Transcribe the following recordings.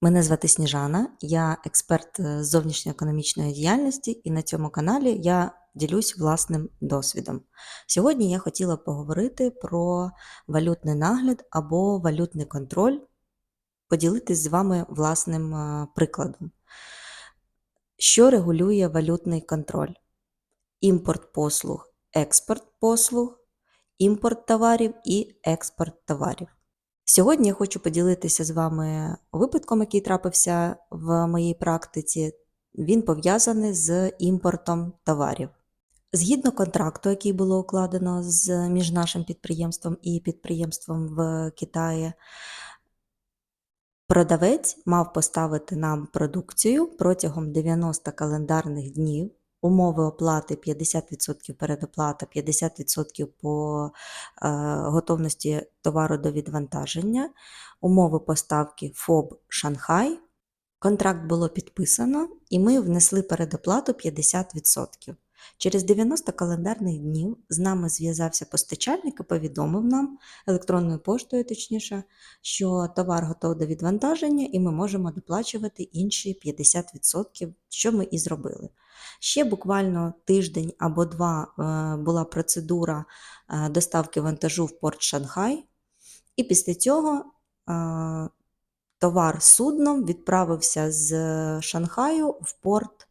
Мене звати Сніжана, я експерт е, з зовнішньоекономічної діяльності, і на цьому каналі я ділюсь власним досвідом. Сьогодні я хотіла поговорити про валютний нагляд або валютний контроль, поділитись з вами власним е, прикладом. Що регулює валютний контроль? Імпорт послуг, експорт послуг, імпорт товарів і експорт товарів. Сьогодні я хочу поділитися з вами випадком, який трапився в моїй практиці. Він пов'язаний з імпортом товарів. Згідно контракту, який було укладено з між нашим підприємством і підприємством в Китаї, продавець мав поставити нам продукцію протягом 90 календарних днів. Умови оплати 50% передоплата, 50% по е, готовності товару до відвантаження, умови поставки ФОБ Шанхай. Контракт було підписано, і ми внесли передоплату 50%. Через 90 календарних днів з нами зв'язався постачальник і повідомив нам електронною поштою, точніше, що товар готовий до відвантаження, і ми можемо доплачувати інші 50%, що ми і зробили. Ще буквально тиждень або два е, була процедура е, доставки вантажу в порт Шанхай, і після цього е, товар судном відправився з Шанхаю в порт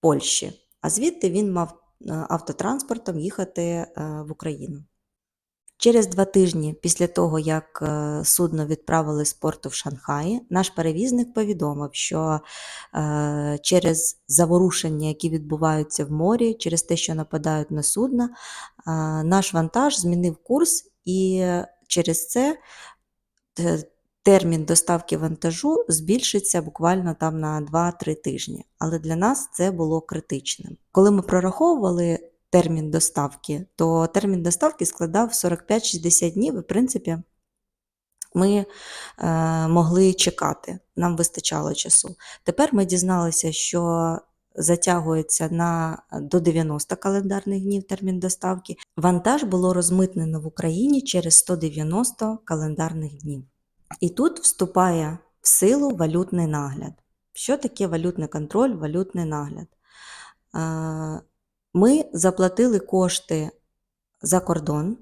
Польщі, а звідти він мав автотранспортом їхати в Україну. Через два тижні після того, як е, судно відправили з порту в Шанхаї, наш перевізник повідомив, що е, через заворушення, які відбуваються в морі, через те, що нападають на судна, е, наш вантаж змінив курс, і через це термін доставки вантажу збільшиться буквально там на 2-3 тижні. Але для нас це було критичним. Коли ми прораховували термін доставки, то термін доставки складав 45-60 днів, і, в принципі, ми е, могли чекати, нам вистачало часу. Тепер ми дізналися, що затягується на до 90 календарних днів термін доставки. Вантаж було розмитнено в Україні через 190 календарних днів. І тут вступає в силу валютний нагляд. Що таке валютний контроль, валютний нагляд? Ми заплатили кошти за кордон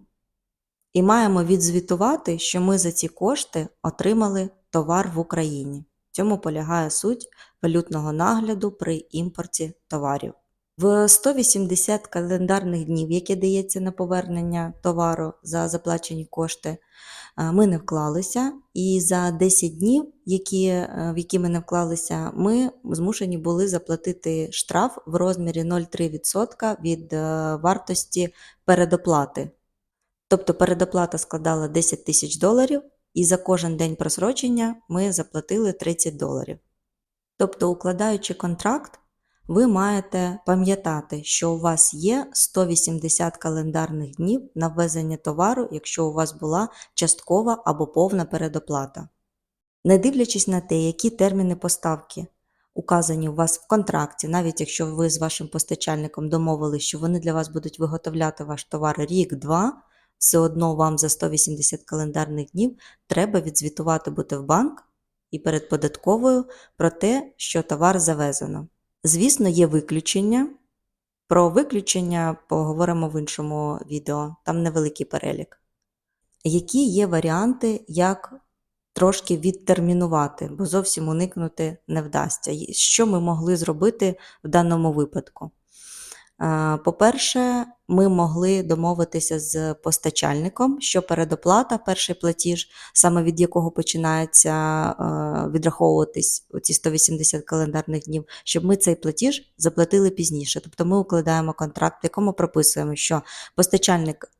і маємо відзвітувати, що ми за ці кошти отримали товар в Україні. В цьому полягає суть валютного нагляду при імпорті товарів. В 180 календарних днів, які дається на повернення товару за заплачені кошти, Е, ми не вклалися, і за 10 днів, які, е, в які ми не вклалися, ми змушені були заплатити штраф в розмірі 0,3% від е, вартості передоплати. Тобто передоплата складала 10 тисяч доларів, і за кожен день просрочення ми заплатили 30 доларів. Тобто, укладаючи контракт, ви маєте пам'ятати, що у вас є 180 календарних днів на ввезення товару, якщо у вас була часткова або повна передоплата. Не дивлячись на те, які терміни поставки указані у вас в контракті, навіть якщо ви з вашим постачальником домовились, що вони для вас будуть виготовляти ваш товар рік-два, все одно вам за 180 календарних днів треба відзвітувати бути в банк і перед податковою про те, що товар завезено. Звісно, є виключення. Про виключення поговоримо в іншому відео, там невеликий перелік. Які є варіанти, як трошки відтермінувати, бо зовсім уникнути не вдасться. Що ми могли зробити в даному випадку? По-перше, ми могли домовитися з постачальником, що передоплата, перший платіж, саме від якого починається відраховуватись ці 180 календарних днів, щоб ми цей платіж заплатили пізніше. Тобто ми укладаємо контракт, в якому прописуємо, що постачальник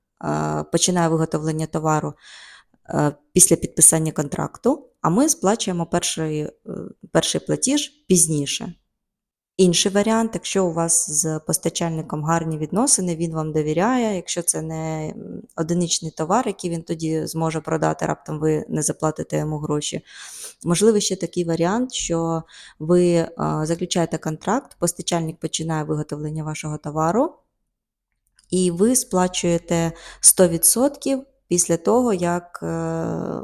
починає виготовлення товару після підписання контракту, а ми сплачуємо перший, е, перший платіж пізніше. Інший варіант, якщо у вас з постачальником гарні відносини, він вам довіряє, якщо це не одиничний товар, який він тоді зможе продати, раптом ви не заплатите йому гроші. Можливо, ще такий варіант, що ви заключаєте контракт, постачальник починає виготовлення вашого товару, і ви сплачуєте 100% після того, як е,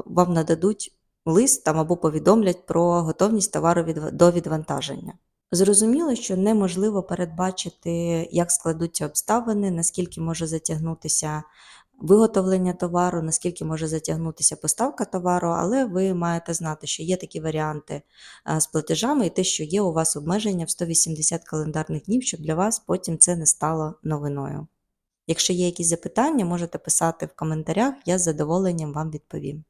вам нададуть лист там або повідомлять про готовність товару до відвантаження. Зрозуміло, що неможливо передбачити, як складуться обставини, наскільки може затягнутися виготовлення товару, наскільки може затягнутися поставка товару, але ви маєте знати, що є такі варіанти е, з платежами і те, що є у вас обмеження в 180 календарних днів, щоб для вас потім це не стало новиною. Якщо є якісь запитання, можете писати в коментарях, я з задоволенням вам відповім.